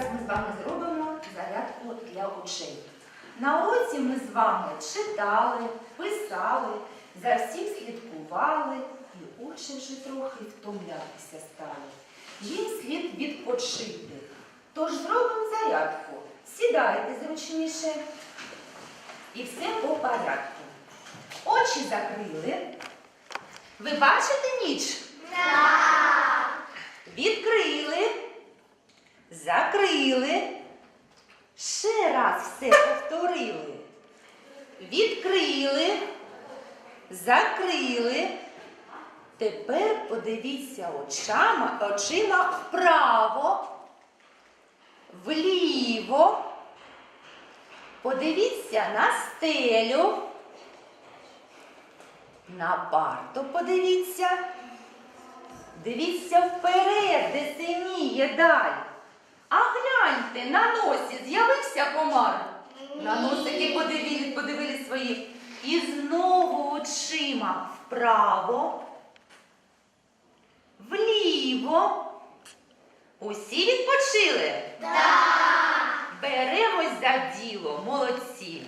зараз ми з вами зробимо зарядку для очей. На уроці ми з вами читали, писали, за всім слідкували і очі вже трохи втомлятися стали. Їм слід відпочити. Тож зробимо зарядку. Сідайте зручніше. І все по порядку. Очі закрили. Ви бачите ніч? Так! Да. Закрили. Ще раз все повторили. Відкрили. Закрили. Тепер подивіться очима, очима вправо, вліво. Подивіться на стелю. На парту подивіться. Дивіться вперед, де синіє даль. А на носі з'явився комар. На носики подивились, подивились свої. І знову очима вправо, вліво. Усі відпочили? Так. Беремось за діло, молодці.